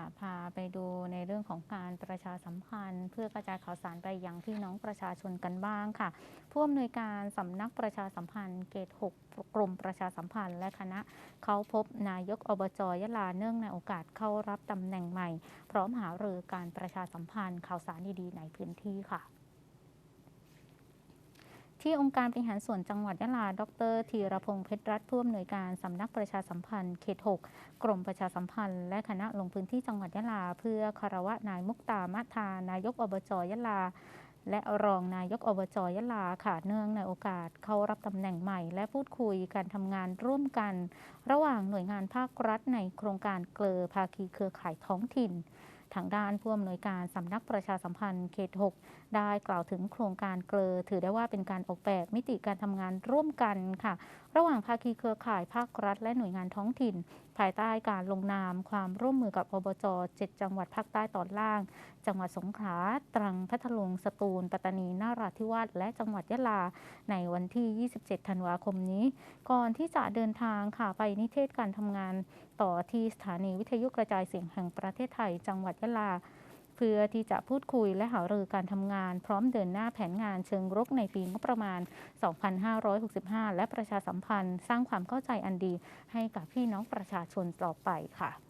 ค่ะพาไปดูในเรื่องของการประชาสัมพันธ์ เพื่อกระจายข่าวสารไปยังพี่น้องประชาชนกันบ้างค่ะ ผู้อำนวยการสำนักประชาสัมพันธ์เกต 6 กรมประชาสัมพันธ์และคณะ เขาพบนายกอบจยะลาเนื่องในโอกาสเข้ารับตำแหน่งใหม่ พร้อมหารือการประชาสัมพันธ์ข่าวสารดีๆในพื้นที่ค่ะ ที่องค์การบริหารส่วนจังหวัดยะลา ดรธีรพงษ์เพชรรัตน์ผู้อำนวยการสำนักประชาสัมพันธ์เขต 6 กรมประชาสัมพันธ์ และคณะลงพื้นที่จังหวัดยะลา เพื่อคารวะนายมุกตามะทานายกอบจยะลา และรองนายกอบจยะลาค่ะเนื่องในโอกาสเข้ารับตำแหน่งใหม่ และพูดคุยการทำงานร่วมกัน ระหว่างหน่วยงานภาครัฐในโครงการเกลอภาคีเครือข่ายท้องถิ่น ทางด้านผู้อำนวยการสำนักประชาสัมพันธ์เขต 6 ได้กล่าวถึงโครงการเกลอ ถือได้ว่าเป็นการออกแบบมิติการทำงานร่วมกันค่ะ ระหว่างภาคีเครือข่ายภาครัฐ และหน่วยงานท้องถิ่น ภายใต้การลงนามความร่วมมือกับอบจ 7 จังหวัดภาคใต้ตอนล่าง จังหวัดสงขลาตรังพัทลุงสตูล ปัตตานีนาราธิวาสและจังหวัดยะลา ในวันที่ 27 ธันวาคมนี้ ก่อนที่จะเดินทางค่ะไปนิเทศการทำงานต่อที่สถานีวิทยุกระจายเสียงแห่งประเทศไทย จังหวัดยะลา เพื่อที่จะพูดคุยและหารือการทำงาน พร้อมเดินหน้าแผนงานเชิงรุกในปีงบประมาณ 2565 และประชาสัมพันธ์ สร้างความเข้าใจอันดีให้กับพี่น้องประชาชนต่อไปค่ะ